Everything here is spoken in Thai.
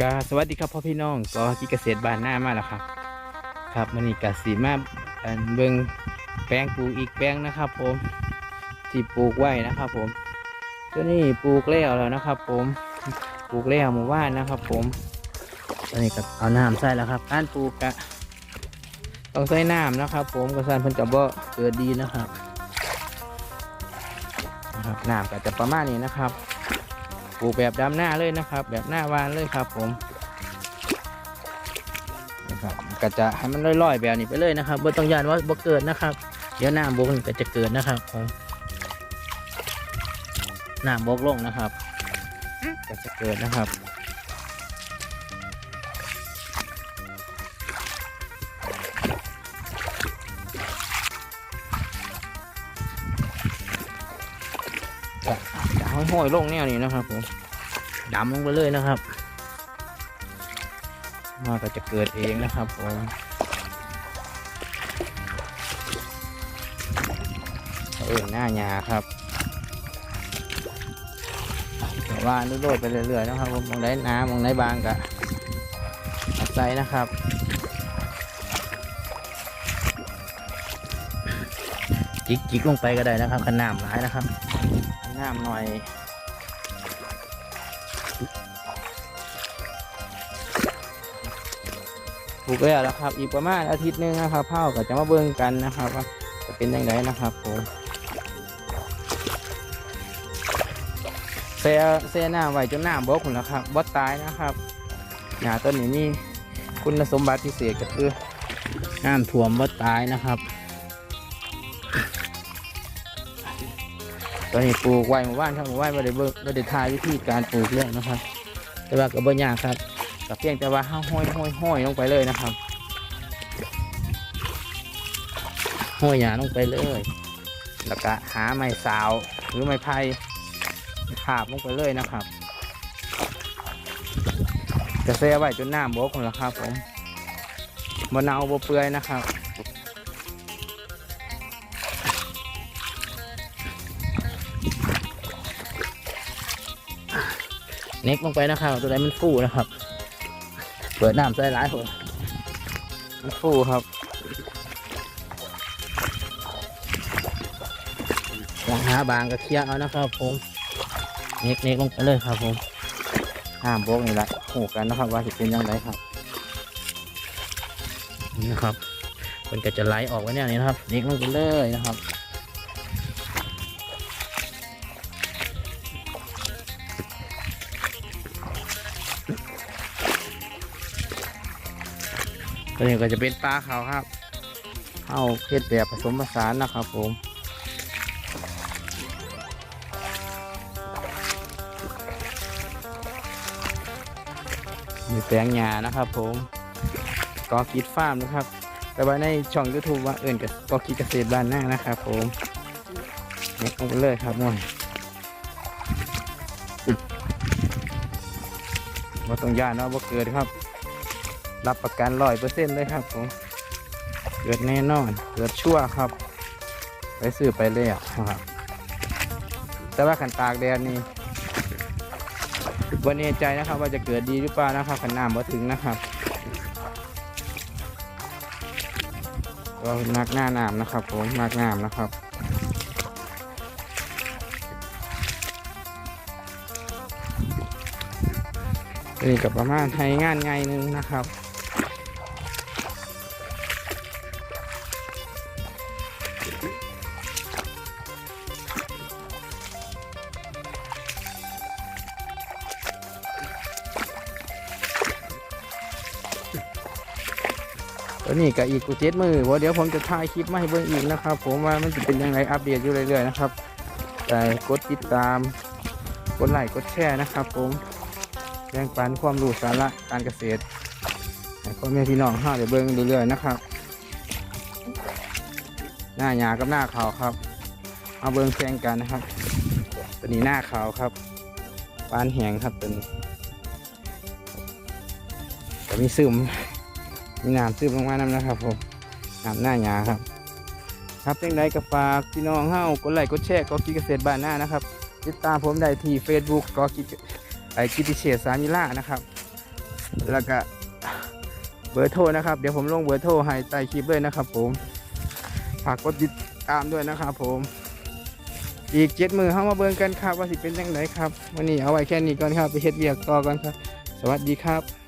กาสวัสดีครับพ่อพี่น้องก็ที่เกษตรบ้านหน้ามาแล้วครับ ครับมันนี่กสีมาเบิงแปลงปลูกอีกแปลงนะครับ ผมที่ปลูกไว้นะครับ ผมตัวนี้ปลูกแล้วแล้วนะครับ ผมปลูกแล้วหมู่บ้านนะครับ ผมตอนนี้ก็เอาน้ำใส่แล้วครับการปลูกกะต้องใส่น้ำนะครับ ผมกระสันเพิ่นกับบ่เกิดดีนะครับนะครับน้ำก็จะประมาณนี้นะครับ ปลูกแบบดำหน้าเลยนะครับ แบบหน้าวานเลยครับผมนะครับก็จะให้มันลอยๆแบบนี้ไปเลยนะครับบ่ต้องยานว่าบ่เกิดนะครับ เดี๋ยวน้ำบกมันก็จะเกิดนะครับผมน้ำบกลงนะครับ ก็จะเกิดนะครับ ห้อยๆลงแนวนี้นะครับผมดำลงไปเลยนะครับมันก็จะเกิดเองนะครับผมเออหน้าหยาครับแต่ว่าโรยๆไปเรื่อยๆนะครับผมมองได้น้ำมองได้บางกะใส่นะครับจิกจิกๆลงไปก็ได้นะครับขนาดหลายนะครับ น้ำหน่อยถูกแล้วแล้วครับ อีกประมาณอาทิตย์หนึงนะครับเผาก็จะมาเบิ่งกันนะครับว่าจะเป็นยังไงนะครับผมเสียเสียหน้าไว้จนหน้าบกหมดแล้วครับบดตายนะครับหญ้าต้นนี้มีคุณสมบัติพิเศษก็คือน้ำท่วมบดตายนะครับ ตอนนี้ปลูกไว้หมู่บ้านครับหมู่บ้านไม่ได้เบิ่งไม่ได้ทายวิธีการปลูกเรื่องนะครับ แต่ว่าก็บ่ยากครับก็เพียงแต่ว่าห้าห้อยห้อยห้อยลงไปเลยนะครับห้อยหยาลงไปเลย แล้วก็หาไม้สาวหรือไม้ไผ่ถาบลงไปเลยนะครับจะเสียไว้จนหน้ำบกคนละครับผมบนเนาบเปื่อยนะครับ เน็กลงไปนะครับตัวใดมันฟูนะครับ เปิดน้ำใส่ร้ายคนมันฟูครับลองหาบางก็เคลียร์เอานะครับ ผมเน็กเน็กลงไปเลยครับ ผมห้ามโบกนี่แหละหูกันนะครับ ว่าจะเป็นยังไงครับนี่นะครับมันก็จะไหลออกไว้เนี่ยนี้นะครับ เน็กลงไปเลยนะครับ ตัวนี้ก็จะเป็นปลาขาวครับเอาเพชรแบบผสมผสานนะครับผมมีแปลงหญ้านะครับผมกอกิดฟาร์มนะครับ แต่ว่าในช่อง YouTube ว่าเอื่นกับกอกิดเกษตรบ้านหน้านะครับผมเนี่ยลงไปเลยครับน้องว่าต้องย่านเนาะว่าเกิดครับ รับประกันร้อยเปอร์เซ็นต์เลยครับผมเกิดแน่นอนเกิดชั่วครับ ไปซื้อไปเลยอะครับ แต่ว่าขันตากแดดนี่วันนี้ใจนะครับ ว่าจะเกิดดีหรือเปล่านะครับขันน้ำมาถึงนะครับก็มักหน้าน้ำนะครับผมมักน้ำนะครับนี่กับประมาณให้งานไงหนึงนะครับ ตัวนี้กับอีกกูเจ็ดมือว่าเดี๋ยวผมจะถ่ายคลิปมาให้เบิ่งอีกนะครับ ผมว่ามันจะเป็นยังไงอัปเดตอยู่เรื่อยๆนะครับแต่กดติดตาม กดไลค์กดแชร์นะครับ ผมแบ่งปันความรู้สาระการเกษตรให้พ่อแม่พี่น้องห้าเดี๋ยวเบิ่งเรื่อยๆนะครับ หน้าหยากับหน้าขาวครับ เอาเบิ่งแข่งกันนะครับ ตัวนี้หน้าขาวครับปานแหงครับตัวนี้แต่มีซึม มีน้ำซึมลงมาน้ำนะครับผมน้ำหน้าหยาครับ ครับเพียงใดก็ฝากพี่น้องเฮากดไลค์กดแชร์ก็กิเกษตรบ้านหน้านะครับ ติดตามผมได้ที่ Facebook ก็กิไอกิติเชษสามิล่านะครับ แล้วก็เบอร์โทรนะครับ เดี๋ยวผมลงเบอร์โทรให้ใต้คลิปเลยนะครับ ผมฝากกดติดตามด้วยนะครับผม อีกเจ็ดมือเข้ามาเบิ่งกันครับ ว่าสิเป็นยังไงครับ วันนี้เอาไว้แค่นี้ก่อนครับ ไปเฮ็ดเวียกต่อก่อนครับ สวัสดีครับ